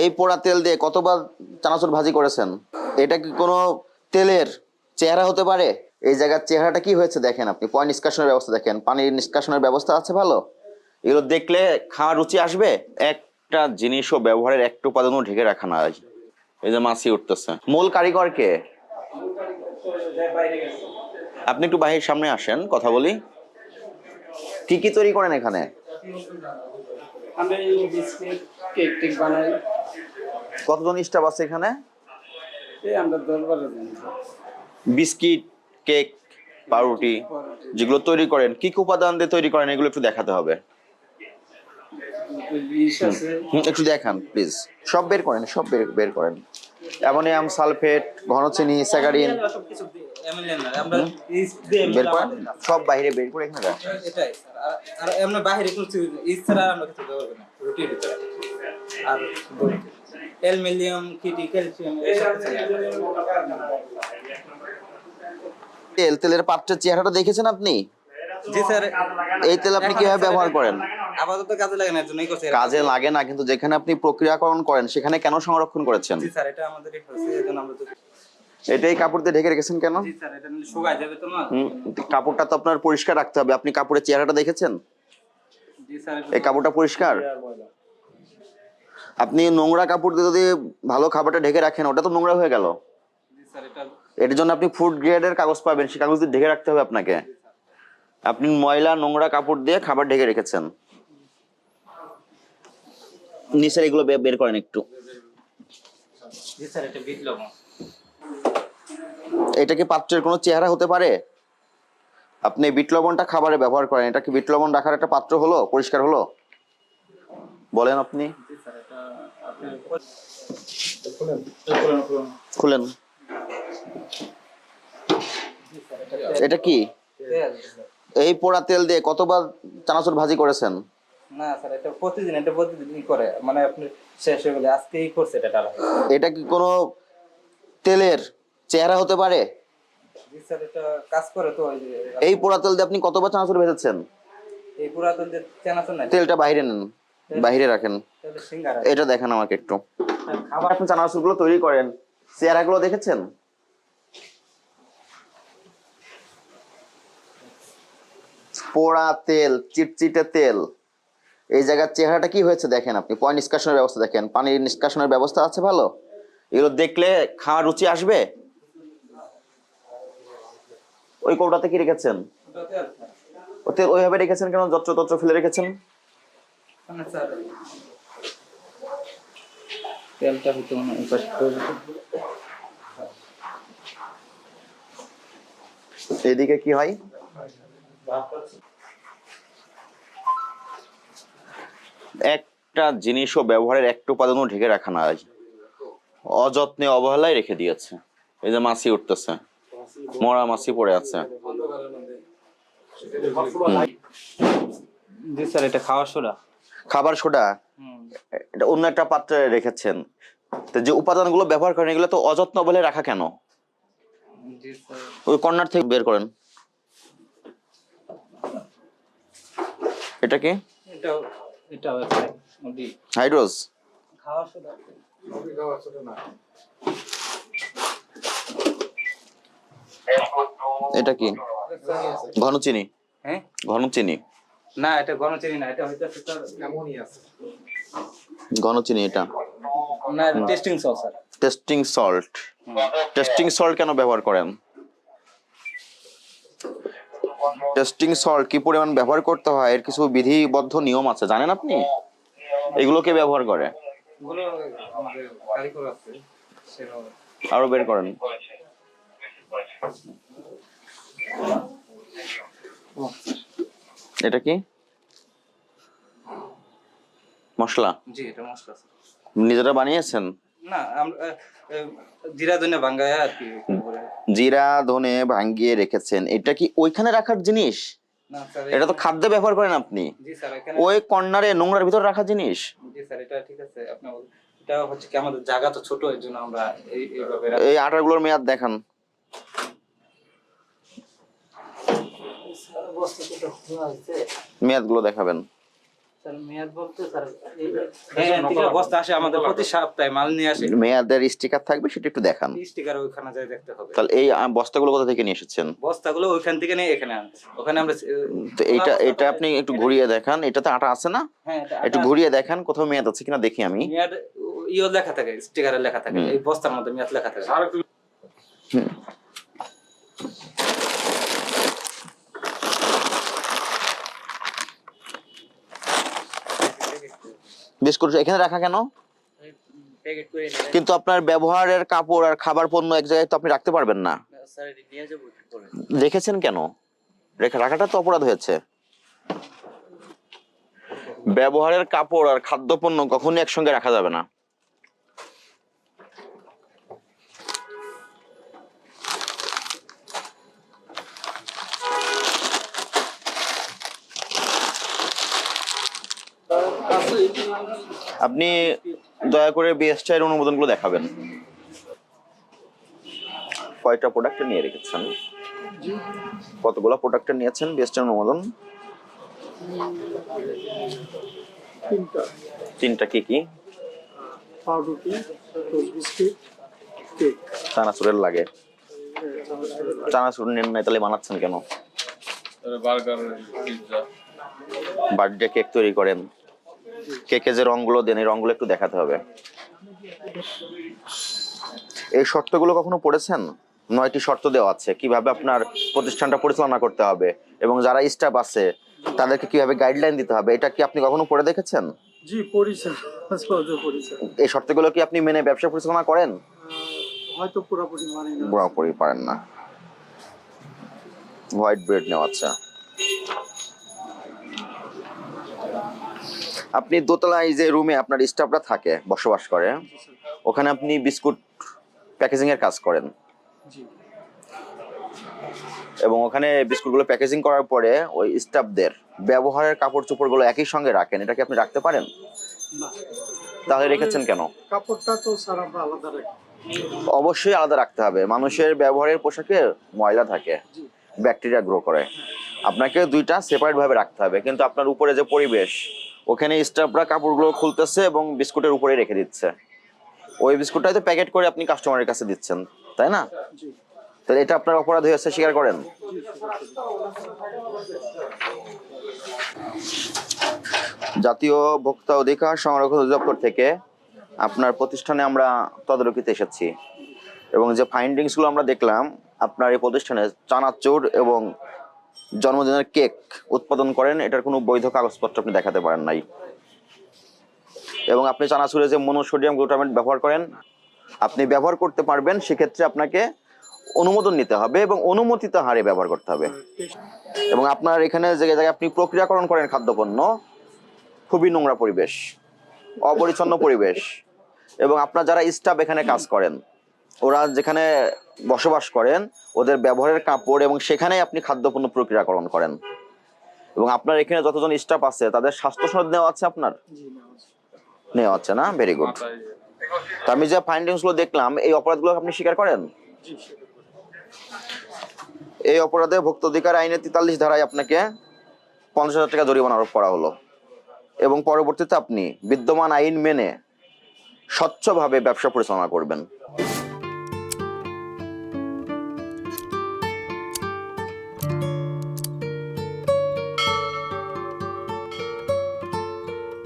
এই পোড়া তেল দিয়ে কতবার চানাচুর ভাজি করেছেন? এটা কি কোনো তেলের চেহারা হতে পারে? এই জায়গার চেহারাটা কি হয়েছে দেখেন আপনি? পয় নিষ্কাশনের ব্যবস্থা দেখেন। পানির নিষ্কাশনের ব্যবস্থা আছে ভালো? এগুলো দেখলে খাওয়ার রুচি আসবে? একটা জিনিসও ব্যবহারের একটা উপাদানও ঢেকে রাখা না এই যে মাছি উঠতেছে। মূল কারিগর কে? আপনি একটু বাহির সামনে আসেন, কথা বলি। কি কি তৈরি করেন এখানে? এই বিস্কিট, কেক টেক বানাই। কতজন স্টাফ আছে এখানে? বিস্কিট কেক পাউরুটি যেগুলো তৈরি করেন কি কি উপাদান দিয়ে তৈরি করেন এগুলো একটু দেখাতে হবে। একটু দেখান প্লিজ সব বের করেন সব বের বের করেন। অ্যামোনিয়াম সালফেট ঘনচিনি স্যাকারিন সবকিছু দিয়ে- MLN না, আমরা yeast দিয়ে বের করেন সব বাইরে বের করে এখানে এটাই আর- আর এমনি বাহিরে কোনো কিছু yeast ছাড়া আমরা কিছু ব্যবহার করি না, রুটির ভিতরে। আর অ্যালুমিনিয়াম, কিটি, ক্যালসিয়াম তেল তেলের পাত্রের চেহারাটা দেখেছেন আপনি? জি স্যার। এই তেল আপনি কীভাবে ব্যবহার করেন? আপাতত কাজে লাগে না জন্যই করছি। কাজে লাগে না কিন্তু যেখানে আপনি প্রক্রিয়াকরণ করেন সেখানে কেন সংরক্ষণ করেছেন? জি স্যার এটা আমাদেরই হচ্ছে এই জন্য আমরা তো এটাই কাপড় দিয়ে ঢেকে রেখেছেন কেন? জি স্যার এটা শুকায় যাবে তো না? কাপড়টা তো আপনার পরিষ্কার রাখতে হবে। আপনি কাপড়ের চেহারাটা দেখেছেন? জি স্যার এই কাপড়টা পরিষ্কার? আপনি নোংরা কাপড় দিয়ে যদি ভালো খাবারটা ঢেকে রাখেন ওটা তো নোংরা হয়ে গেল। এটার জন্য আপনি ফুড গ্রেডের কাগজ পাবেন সেই কাগজ দিয়ে ঢেকে রাখতে হবে আপনাকে। আপনি ময়লা নোংরা কাপড় দিয়ে খাবার ঢেকে রেখেছেন। নিচের এগুলো বের করেন একটু। এটা কি পাত্রের কোনো চেহারা হতে পারে? আপনি বিট লবণটা খাবারে ব্যবহার করেন এটা কি বিট লবণ রাখার একটা পাত্র হলো পরিষ্কার হলো? বলেন আপনি। খুলেন। এটা কি? এই পোড়া তেল দিয়ে কতবার চানাচুর ভাজি করেছেন? না স্যার এটা প্রতিদিন এটা প্রতিদিনই করে। মানে আপনি শেষ হয়ে গেলে আজকেই করছে এটা এটা কি কোনো তেলের চেহারা হতে পারে? স্যার এটা কাজ করে তো এই পোড়া তেল দিয়ে আপনি কতবার চানাচুর ভেজেছেন? এই পুরাতন যে চেনাচুর নাই। তেলটা বাইরে নেন। বাইরে রাখেন। এটা দেখেন আমাকে একটু। খাবার। আপনি চানাচুরগুলো তৈরি করেন। চেহারাগুলো দেখেছেন? পোড়া তেল চিটচিটে তেল। এই জায়গার চেহারাটা কি হয়েছে দেখেন আপনি? পয় নিষ্কাশনের ব্যবস্থা দেখেন। পানির নিষ্কাশনের ব্যবস্থা আছে ভালো? এগুলো দেখলে খাওয়ার রুচি আসবে? ওই কৌটাতে কি রেখেছেন? ওতে ওইভাবে রেখেছেন কেন? যত্র তত্র ফেলে রেখেছেন? তেলটা হতো না। এদিকে কি হয়? একটা জিনিসও ব্যবহারের একটু উপাদানও ঢেকে রাখা না অযত্নে অবহেলায় রেখে দিয়েছে। এই যে মাছি উঠতেছে। মরা মাছি পড়ে আছে। জি স্যার এটা খাওয়ার সোডা খাবার সোডা এটা অন্য একটা পাত্রে রেখেছেন। তো যে উপাদানগুলো ব্যবহার করেন এগুলো তো অযত্ন বলে রাখা কেন? ওই কর্নার থেকে বের করেন। এটা কি? এটা এটা হাইড্রোজ। এটা কি? ঘন চিনি। হ্যাঁ? ঘন চিনি। না এটা গরম চিনি না এটা হইতেছে স্যার ঘন চিনি এটা? না testing sauce sir. Testing salt testing salt কেন ব্যবহার করেন? টেস্টিং সল্ট কি পরিমাণ ব্যবহার করতে হয়? এর কিছু বিধিবদ্ধ নিয়ম আছে জানেন আপনি? এগুলো কে ব্যবহার করে? আছে আরও বের করেন। এটা কি? মশলা? জি এটা মশলা নিজেরা বানিয়েছেন? না আমরা জিরা ধনে ভাঙ্গায় আর কি জিরা ধনে ভাঙ্গিয়ে রেখেছেন। এটা কি ওইখানে রাখার জিনিস? এটা তো খাদ্যে ব্যবহার করেন আপনি। ওই কর্নারে নোংরার ভিতর রাখা জিনিস? জি স্যার এটা ঠিক আছে আপনি এটা হচ্ছে কি আমাদের জায়গা তো ছোট এর জন্য আমরা এই আটাগুলোর মেয়াদ দেখান মেয়াদগুলো দেখাবেন স্যার মেয়াদ বলতে স্যার এই এখান থেকে বস্তা আসে আমাদের প্রতি সপ্তাহে মাল নিয়ে আসে। মেয়াদের স্টিকার থাকবে সেটা একটু দেখান। স্টিকার ওইখানে যাই দেখতে হবে। তাহলে এই বস্তাগুলো কোথা থেকে নিয়ে এসেছেন? বস্তাগুলো ওইখান থেকে নিয়ে এখানে ওখানে আমরা তো এইটা এটা আপনি একটু ঘুরিয়ে দেখান। এটাতে আটা আছে না? হ্যাঁ একটু ঘুরিয়ে দেখান কোথাও মেয়াদ আছে কিনা দেখি আমি। মেয়াদ ইও লেখা থাকে স্টিকারে লেখা থাকে। এই বস্তার মধ্যে মেয়াদ লেখা থাকে। হুম। বিস্কুট এখানে রাখা কেন? করে কিন্তু আপনার ব্যবহারের কাপড় আর খাবার পণ্য এক জায়গায় তো আপনি রাখতে পারবেন না। করে দেখেছেন কেন? রেখে রাখাটা তো অপরাধ হয়েছে। ব্যবহারের কাপড় আর খাদ্যপণ্য কখনই একসঙ্গে রাখা যাবে না। আপনি দয়া করে বিএসটি এর অনুমোদনগুলো দেখাবেন। কয়টা প্রোডাক্ট নিয়ে রেখেছেন? কতগুলো প্রোডাক্ট নিয়েছেন বিএসটি অনুমোদন? তিনটা। তিনটা কি কি? পাউরুটি বিস্কিট কেক। চানাচুরের লাগে। চানাচুর নেন নাই তাহলে বানাচ্ছেন কেন? Burger pizza. বার্থডে কেক তৈরি করেন। কেকে যে রংগুলো দেন এই রংগুলো একটু দেখাতে হবে। এই শর্তগুলো কখনো পড়েছেন? নয়টি শর্ত দেওয়া আছে। কীভাবে আপনার প্রতিষ্ঠানটা পরিচালনা করতে হবে এবং যারা স্টাফ আছে তাদেরকে কীভাবে গাইডলাইন দিতে হবে এটা কি আপনি কখনো পড়ে দেখেছেন? জি এই শর্তগুলো কি আপনি মেনে ব্যবসা পরিচালনা করেন? হয়তো পুরোপুরি না। পুরোপুরি পারেন না। হোয়াইট ব্রেড নেওয়া আচ্ছা। আপনি দোতলায় যে রুমে আপনার স্টাফরা থাকে বসবাস করে ওখানে আপনি বিস্কুট প্যাকেজিং এর কাজ করেন। এবং ওখানে বিস্কুটগুলো প্যাকেজিং করার পরে ওই স্টাফদের ব্যবহারের কাপড় চোপড়গুলো একই সঙ্গে রাখেন এটা কি আপনি রাখতে পারেন? না। তাহলে রেখেছেন কেন? কাপড়টা তো স্যার আমরা আলাদা রাখি। অবশ্যই আলাদা রাখতে হবে মানুষের ব্যবহারের পোশাকে ময়লা থাকে ব্যাকটেরিয়া গ্রো করে। আপনাকে দুইটা সেপারেট ভাবে রাখতে হবে কিন্তু আপনার উপরে যে পরিবেশ ওখানে স্টাফরা কাপড়গুলো খুলতেছে এবং বিস্কুটের উপরে রেখে দিচ্ছে। ওই বিস্কুটটা হয়তো প্যাকেট করে আপনি কাস্টমারের কাছে দিচ্ছেন তাই না? তাহলে এটা আপনার অপরাধ হয়েছে স্বীকার করেন। জাতীয় ভোক্তা অধিকার সংরক্ষণ অধিদপ্তর থেকে আপনার প্রতিষ্ঠানে আমরা তদারকিতে এসেছি। এবং যে ফাইন্ডিংসগুলো আমরা দেখলাম আপনার এই প্রতিষ্ঠানে চানাচুর এবং জন্মদিনের কেক উৎপাদন করেন, এটার কোনো বৈধ কাগজপত্র আপনি দেখাতে পারেন নাই। এবং আপনি চানাচুরে যে মনোসোডিয়াম গ্লুটামেট ব্যবহার করেন, আপনি ব্যবহার করতে পারবেন, সেক্ষেত্রে আপনাকে অনুমোদন নিতে হবে এবং অনুমোদিত হারে ব্যবহার করতে হবে। এবং আপনার এখানে যে জায়গায় আপনি প্রক্রিয়াকরণ করেন খাদ্যপণ্য, খুবই নোংরা পরিবেশ, অপরিচ্ছন্ন পরিবেশ। এবং আপনার যারা স্টাফ এখানে কাজ করেন ওরা যেখানে বসবাস করেন ওদের ব্যবহারের কাপড় এবং সেখানে আপনি খাদ্যপণ্য প্রক্রিয়াকরণ করেন। এবং আপনার এখানে যতজন স্টাফ আছে তাদের স্বাস্থ্য সনদ নেওয়া আছে আপনার? নেওয়া আছে। না? ভেরি গুড তা আমি যে ফাইন্ডিংসগুলো দেখলাম এই অপরাধগুলো আপনি স্বীকার করেন? জি স্বীকার করি। এই অপরাধে ভোক্তা অধিকার আইনের তেতাল্লিশ ধারায় আপনাকে পঞ্চাশ হাজার টাকা জরিমানা আরোপ করা হলো। এবং পরবর্তীতে আপনি বিদ্যমান আইন মেনে স্বচ্ছভাবে ব্যবসা পরিচালনা করবেন।